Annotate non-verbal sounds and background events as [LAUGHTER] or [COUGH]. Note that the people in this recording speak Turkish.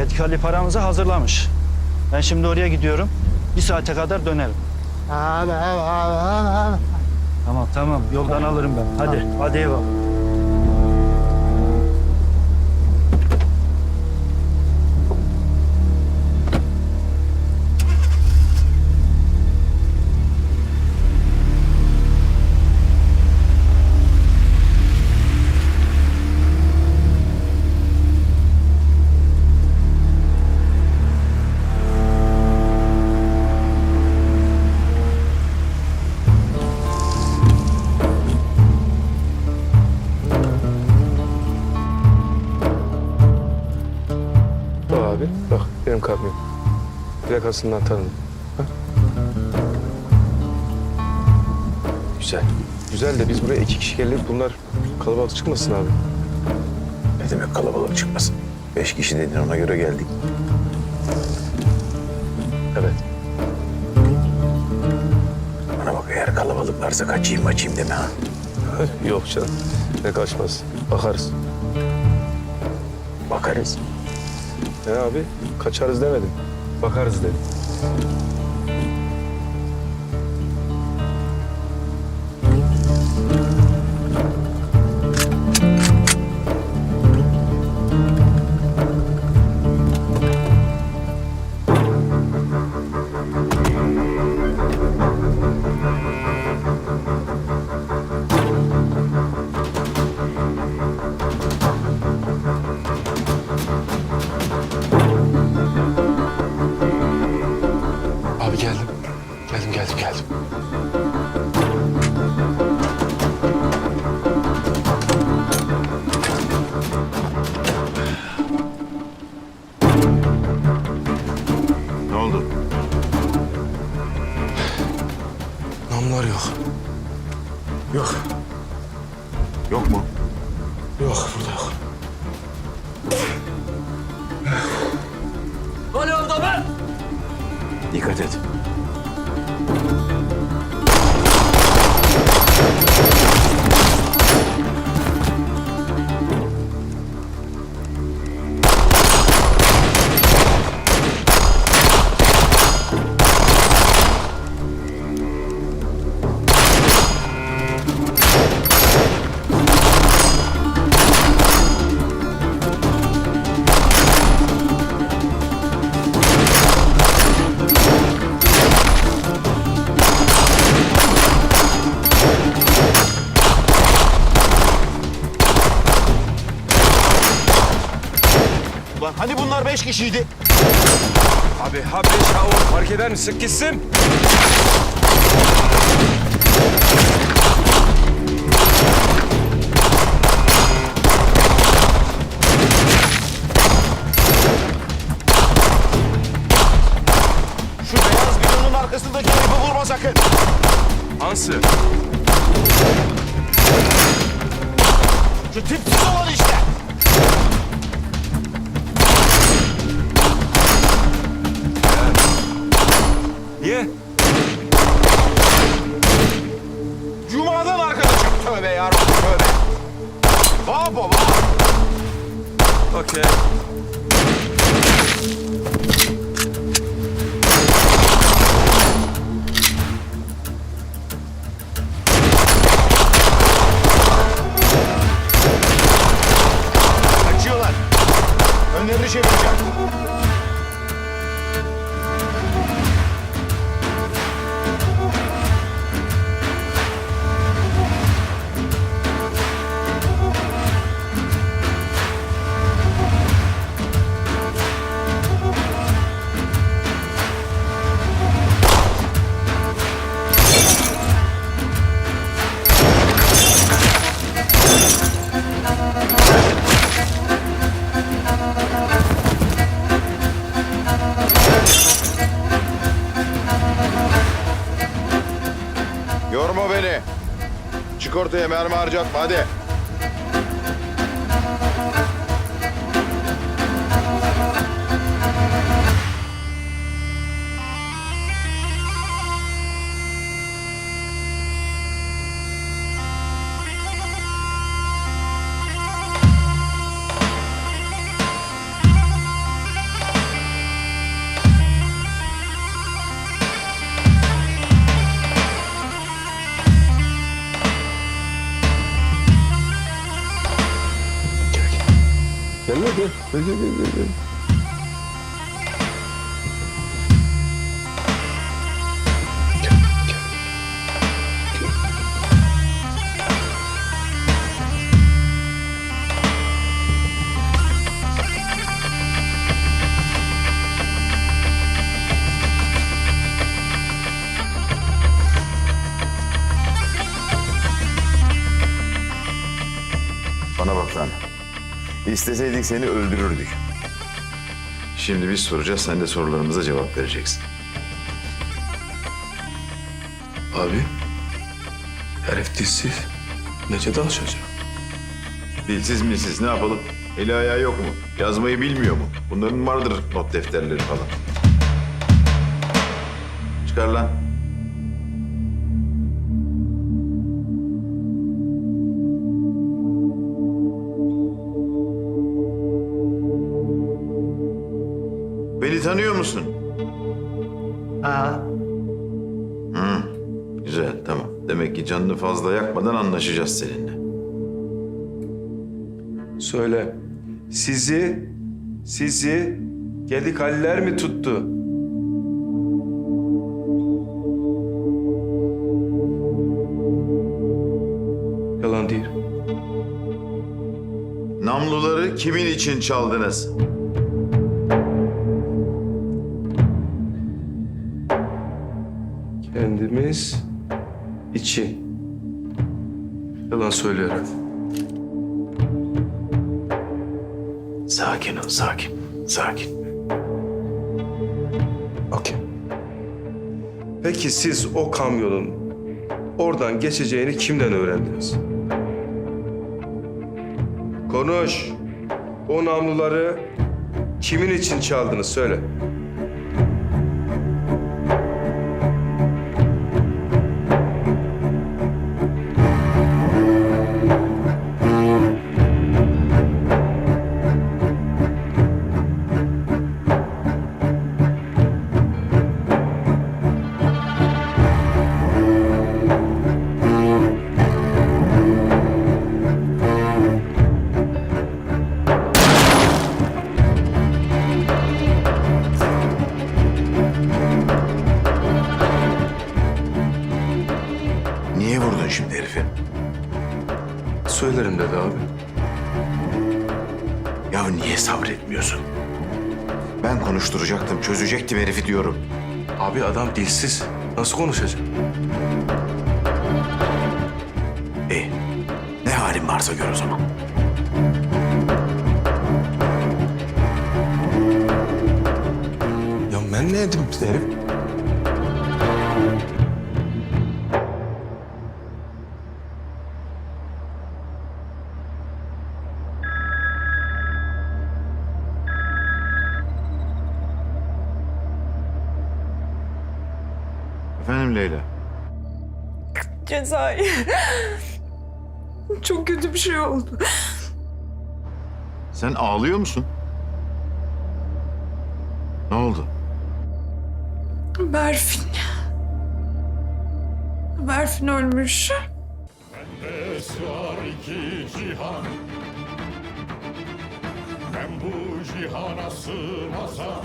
Yetkili paramızı hazırlamış. Ben şimdi oraya gidiyorum. Bir saate kadar dönerim. Tamam tamam yoldan alırım ben. Hadi hadi eyvallah. Plakasından tanıdım. Ha? Güzel. Güzel de biz buraya iki kişi geldik. Bunlar kalabalık çıkmasın abi. Ne demek kalabalık çıkmasın? Beş kişi dedin ona göre geldik. Evet. Bana bak eğer kalabalıklarsa kaçayım maçayım deme ha. [LAUGHS] Yok canım. Ne kaçmaz. Bakarız. Bakarız. Ne abi? Kaçarız demedim. Bakarız dedim. Ne oldu? Namlar yok. Yok. Yok mu? Yok burada yok. Dikkat et. Hani bunlar beş kişiydi? Abi ha beş ha on fark eder mi? Gitsin. Yorma beni. Çık ortaya mermi harcatma hadi. Sen ne diyorsun? İsteseydik seni öldürürdük. Şimdi biz soracağız, sen de sorularımıza cevap vereceksin. Abi. Herif dilsiz. Nece dalışacak? Dilsiz milsiz ne yapalım? Eli ayağı yok mu? Yazmayı bilmiyor mu? Bunların vardır not defterleri falan. Çıkar lan. Güzel, tamam. Demek ki canını fazla yakmadan anlaşacağız seninle. Söyle. Sizi, sizi gedik haller mi tuttu? Yalan değil. Namluları kimin için çaldınız? Kendimiz için. Yalan söylüyor herif. Sakin ol, sakin. Sakin. Okey. Peki siz o kamyonun oradan geçeceğini kimden öğrendiniz? Konuş. O namluları kimin için çaldınız söyle. Söylerim dedi abi. Ya niye sabretmiyorsun? Ben konuşturacaktım, çözecektim herifi diyorum. Abi adam dilsiz. Nasıl konuşacak? İyi. Ne halin varsa gör o zaman. Ya ben ne edeyim herif? Efendim Leyla? Cezayir. Çok kötü bir şey oldu. Sen ağlıyor musun? Ne oldu? Berfin. Berfin ölmüş. Sığar iki cihan Ben bu cihana sığmazam